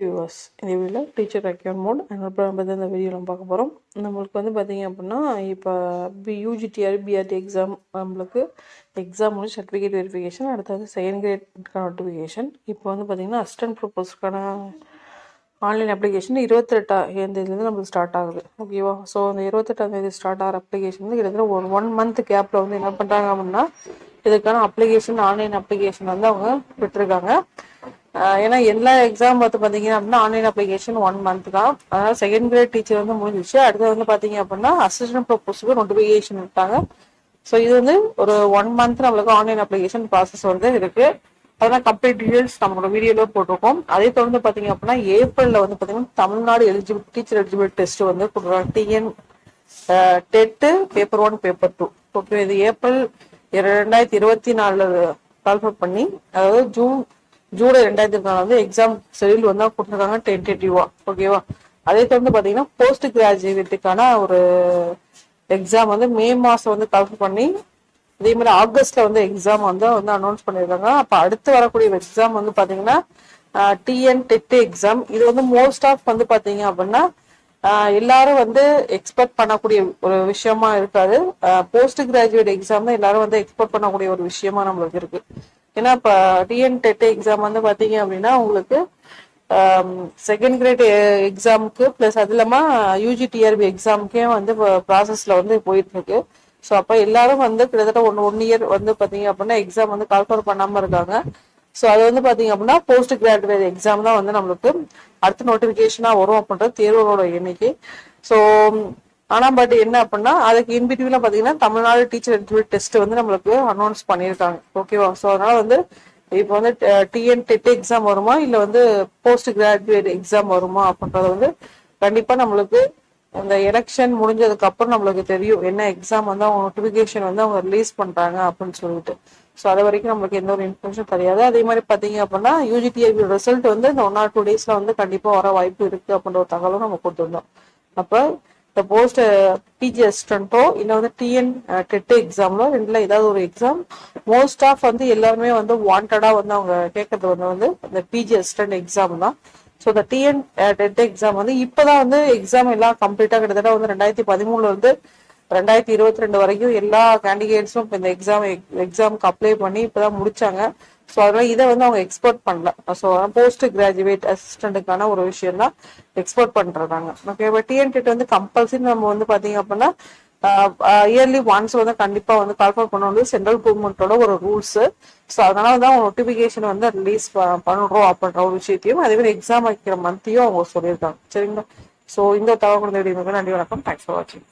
Viewers இந்த வீடியோவில் teacher ரெக்யூன் mode நம்ம பற்றி இந்த வீடியோ நம்ம பார்க்க போகிறோம் நம்மளுக்கு வந்து பார்த்திங்க அப்படின்னா இப்போ பி யூஜிடிஆர் பிஆர்டி எக்ஸாம் நம்மளுக்கு எக்ஸாம் முடிஞ்சு சர்டிஃபிகேட் வெரிஃபிகேஷன் அடுத்தது செகண்ட் கிரேட் நோட்டிஃபிகேஷன் இப்போ வந்து பார்த்திங்கன்னா அசிஸ்டன்ட் ப்ரொப்போஸ்க்கான ஆன்லைன் அப்ளிகேஷன் இருபத்தெட்டாம் தேதியிலேருந்து நம்மளுக்கு ஸ்டார்ட் ஆகுது. ஓகேவா ஸோ அந்த இருபத்தெட்டாம் தேதி ஸ்டார்ட் ஆகிற அப்ளிகேஷன் வந்து கிட்டத்தட்ட ஒரு ஒன் மந்த் கேப்பில் வந்து என்ன பண்ணுறாங்க அப்படின்னா இதுக்கான அப்ளிகேஷன் ஆன்லைன் அப்ளிகேஷன் வந்து அவங்க விட்டுருக்காங்க. ஏன்னா எல்லா எக்ஸாம் பார்த்து பார்த்தீங்க அப்படின்னா ஆன்லைன் அப்ளிகேஷன் ஒன் மந்த் தான். அதனால் செகண்ட் கிரேட் டீச்சர் வந்து முடிஞ்சிச்சு அடுத்து வந்து பார்த்தீங்க அப்படின்னா அசிஸ்டன்ட் ப்ரொஃபஸருக்கு நோட்டிஃபிகேஷன் விட்டாங்க. ஸோ இது வந்து ஒரு ஒன் மந்த் நம்மளுக்கு ஆன்லைன் அப்ளிகேஷன் ப்ராசஸ் வந்து இருக்கு. அதெல்லாம் கம்ப்ளீட் டீடைல்ஸ் நம்மளோட வீடியோல போட்டிருக்கோம். அதே தொடர்ந்து பார்த்தீங்க அப்படின்னா ஏப்ரலில் வந்து பார்த்தீங்கன்னா Tamil Nadu eligible teacher eligible test வந்து கொடுக்குறாங்க. TN TET paper one paper two okay இது ஏப்ரல் ரெண்டாயிரத்தி இருபத்தி நாலில் கால்ஃபர் பண்ணி அதாவது ஜூன் ஜூலை ரெண்டாயிரத்தி நாலு வந்து எக்ஸாம் ஷெடியூல் வந்து கொடுத்துருக்காங்க டென்டேட்டிவா ஓகேவா அதே தொடர்ந்து பாத்தீங்கன்னா போஸ்ட் கிராஜுவேட்டுக்கான ஒரு எக்ஸாம் வந்து மே மாசம் வந்து கலெக்ட் பண்ணி அதே மாதிரி ஆகஸ்ட்ல வந்து எக்ஸாம் வந்து வந்து அனௌன்ஸ் பண்ணியிருக்காங்க. அப்ப அடுத்து வரக்கூடிய எக்ஸாம் வந்து பாத்தீங்கன்னா டிஎன் டெட் எக்ஸாம் இது வந்து மோஸ்ட் ஆஃப் வந்து பாத்தீங்க அப்படின்னா எல்லாரும் வந்து எக்ஸ்பெக்ட் பண்ணக்கூடிய ஒரு விஷயமா இருக்காது. போஸ்ட் கிராஜுவேட் எக்ஸாம் தான் எல்லாரும் வந்து எக்ஸ்பெக்ட் பண்ணக்கூடிய ஒரு விஷயமா நம்மளுக்கு இருக்கு. ஏன்னா இப்போ டிஎன் டெட் எக்ஸாம் வந்து பார்த்தீங்க அப்படின்னா உங்களுக்கு செகண்ட் கிரேட் எக்ஸாமுக்கு ப்ளஸ் அது இல்லாமல் யூஜி டிஆர்பி எக்ஸாமுக்கே வந்து ப்ராசஸில் வந்து போயிட்டுருக்கு. ஸோ அப்போ எல்லாரும் வந்து கிட்டத்தட்ட ஒன் ஒன் இயர் வந்து பார்த்தீங்க அப்படின்னா எக்ஸாம் வந்து கால்ஃபர் பண்ணாமல் இருக்காங்க. ஸோ அது வந்து பார்த்தீங்க அப்படின்னா போஸ்ட் கிராஜுவேட் எக்ஸாம் தான் வந்து நம்மளுக்கு அடுத்த நோட்டிஃபிகேஷனாக வரும் அப்படின்றது தேர்வுகளோட எண்ணிக்கை. ஸோ ஆனா பட் என்ன அப்படின்னா அதுக்கு இன்பிட்வீன்ல பாத்தீங்கன்னா தமிழ்நாடு டீச்சர் எலிஜிபிள் டெஸ்ட் வந்து நம்மளுக்கு அனௌன்ஸ் பண்ணியிருக்காங்க ஓகேவா ஸோ அதனால வந்து இப்போ வந்து டிஎன் டெட் எக்ஸாம் வருமா? இல்ல வந்து போஸ்ட் கிராஜுவேட் எக்ஸாம் வருமா? அப்படின்றத வந்து கண்டிப்பா நம்மளுக்கு இந்த எலெக்ஷன் முடிஞ்சதுக்கு அப்புறம் நம்மளுக்கு தெரியும். என்ன எக்ஸாம் வந்து அவங்க நோட்டிபிகேஷன் வந்து அவங்க ரிலீஸ் பண்றாங்க அப்படின்னு சொல்லிட்டு. ஸோ அது வரைக்கும் நம்மளுக்கு எந்த ஒரு இன்ஃபர்மேஷன் தெரியாது. அதே மாதிரி பார்த்தீங்க அப்படின்னா யூஜிடிஐபி ரிசல்ட் வந்து இந்த ஒன் ஆர் டூ டேஸ்ல வந்து கண்டிப்பாக வர வாய்ப்பு இருக்கு அப்படின்ற ஒரு தகவலும் நம்ம கொடுத்துருந்தோம். அப்போ போஸ்ட் பிஜி அசிஸ்டண்ட்டோ இல்லை வந்து டிஎன் டெட் எக்ஸாமோ ரெண்டுல ஏதாவது ஒரு எக்ஸாம் மோஸ்ட் ஆஃப் வந்து எல்லாருமே வந்து வாண்டடா வந்து அவங்க கேட்கறது வந்து uh, வந்து இந்த பிஜி அசிஸ்டன்ட் எக்ஸாம் தான். ஸோ இந்த டிஎன் டெட் எக்ஸாம் வந்து இப்போதான் வந்து எக்ஸாம் எல்லாம் கம்ப்ளீட்டா கிட்டத்தட்ட வந்து ரெண்டாயிரத்தி பதிமூணுல வந்து ரெண்டாயிரத்தி இருபத்தி ரெண்டு வரைக்கும் எல்லா கேண்டிடேட்ஸும் இப்போ இந்த எக்ஸாம் எக்ஸாமுக்கு அப்ளை பண்ணி இப்போதான் முடிச்சாங்க. ஸோ அதனால இதை வந்து அவங்க எக்ஸ்போர்ட் பண்ணல. ஸோ போஸ்ட் கிராஜுவேட் அசிஸ்டண்ட்டுக்கான ஒரு விஷயம் தான் எக்ஸ்போர்ட் பண்றாங்க ஓகே இப்போ டிஎன்டிட் வந்து கம்பல்சரி நம்ம வந்து பாத்தீங்க அப்படின்னா இயர்லி ஒன்ஸ் வந்து கண்டிப்பா வந்து கால்ஃபர் பண்ண வந்து சென்ட்ரல் கவர்மெண்டோட ஒரு ரூல்ஸ் ஸோ அதனால தான் அவங்க நோட்டிபிகேஷன் வந்து ரிலீஸ் பண்றோம் அப்படின்ற ஒரு விஷயத்தையும் அதே மாதிரி எக்ஸாம் வைக்கிற மந்த்தையும் அவங்க சொல்லியிருக்காங்க. சரிங்களா? ஸோ இந்த தகவல் நன்றி வணக்கம். தேங்க்ஸ் ஃபார் வாட்சிங்